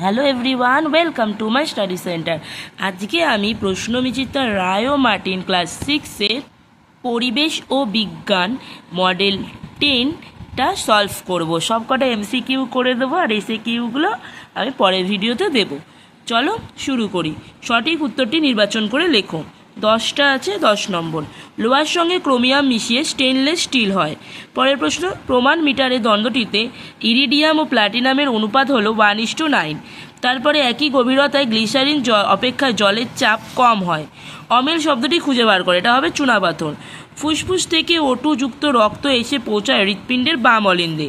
Hello everyone welcome to my study centre আজকে আমি প্রশ্নবিচিত্রা রায় ও Martin class সিক্সের পরিবেশ ও বিজ্ঞান মডেল টেনটা সলভ করব। সব কটা এমসিকিউ করে দেবো আর এসে কিউগুলো আমি পরের ভিডিওতে দেব। চলো শুরু করি। সঠিক উত্তরটি নির্বাচন করে লেখো। দশটা আছে, দশ নম্বর। লোহার সঙ্গে ক্রোমিয়াম মিশিয়ে স্টেনলেস স্টিল হয়। পরের প্রশ্ন, প্রমাণ মিটারের দ্বন্দ্বটিতে ইরিডিয়াম ও প্ল্যাটিনামের অনুপাত হলো ওয়ান ইস টু নাইন তারপরে একই গভীরতায় গ্লিসারিন অপেক্ষা জলের চাপ কম হয়। অমেল শব্দটি খুঁজে বার করে, এটা হবে চুনাপাথর। ফুসফুস থেকে ওটু যুক্ত রক্ত এসে পৌঁছায় হৃৎপিণ্ডের বাম অলিন্দে।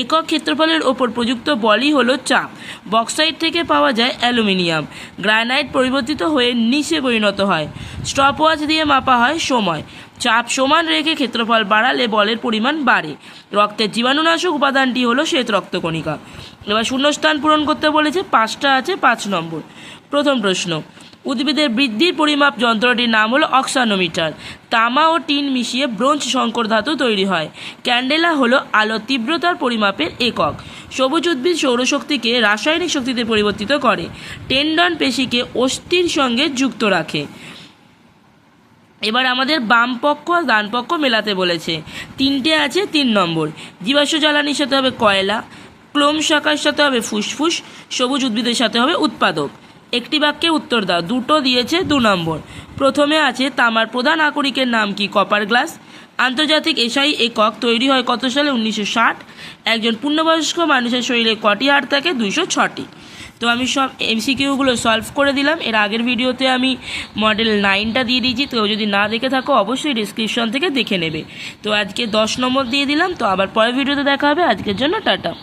একক ক্ষেত্রফলের ওপর প্রযুক্ত বলই হলো চাপ। বক্সাইড থেকে পাওয়া যায় অ্যালুমিনিয়াম। গ্রানাইট পরিবর্তিত হয়ে নিচে পরিণত হয়। স্টপওয়াচ দিয়ে মাপা হয় সময়। চাপ সমান রেখে ক্ষেত্রফল বাড়ালে বলের পরিমাণ বাড়ে। রক্তের জীবাণুনাশক উপাদানটি হলো শ্বেত রক্তকণিকা। এবার শূন্যস্থান পূরণ করতে বলেছে পাঁচটা আছে পাঁচ নম্বর। প্রথম প্রশ্ন উদ্ভিদের বৃদ্ধির পরিমাপ যন্ত্রটির নাম হলো অক্সানোমিটার। তামা ও টিন মিশিয়ে ব্রোঞ্জ সংকর ধাতু তৈরি হয়। ক্যান্ডেলা হলো আলো তীব্রতার পরিমাপের একক। সবুজ উদ্ভিদ সৌরশক্তিকে রাসায়নিক শক্তিতে পরিবর্তিত করে। টেন্ডন পেশিকে অস্থির সঙ্গে যুক্ত রাখে। এবার আমাদের বাম পক্ষ আর ডান পক্ষ মেলাতে বলেছে। তিনটে আছে, তিন নম্বর। জীবাশ্ম জ্বালানির সাথে হবে কয়লা ক্লোম শাখার সাথে হবে ফুসফুস, সবুজ উদ্ভিদের সাথে হবে উৎপাদক। একটি বাক্যে উত্তর দাও। দুটো দিয়েছে দু নম্বর। প্রথমে আছে, তামার প্রধান আকরিকের নাম কি? Copper glass. আন্তর্জাতিক এসআই একক তৈরি হয় কত সালে? উনিশশো ষাট। একজন পূর্ণবয়স্ক মানুষের শরীরে কটি হাড় থাকে? দুইশো ছটি। তো আমি সব এমসিকিউগুলো সলভ করে দিলাম। এর আগের ভিডিওতে আমি মডেল নাইনটা দিয়ে দিয়েছি। তো যদি না দেখে থাকো, অবশ্যই ডিসক্রিপশন থেকে দেখে নেবে। তো আজকে দশ নম্বর দিয়ে দিলাম। তো আবার পরের ভিডিওতে দেখা হবে। আজকের জন্য টাটা।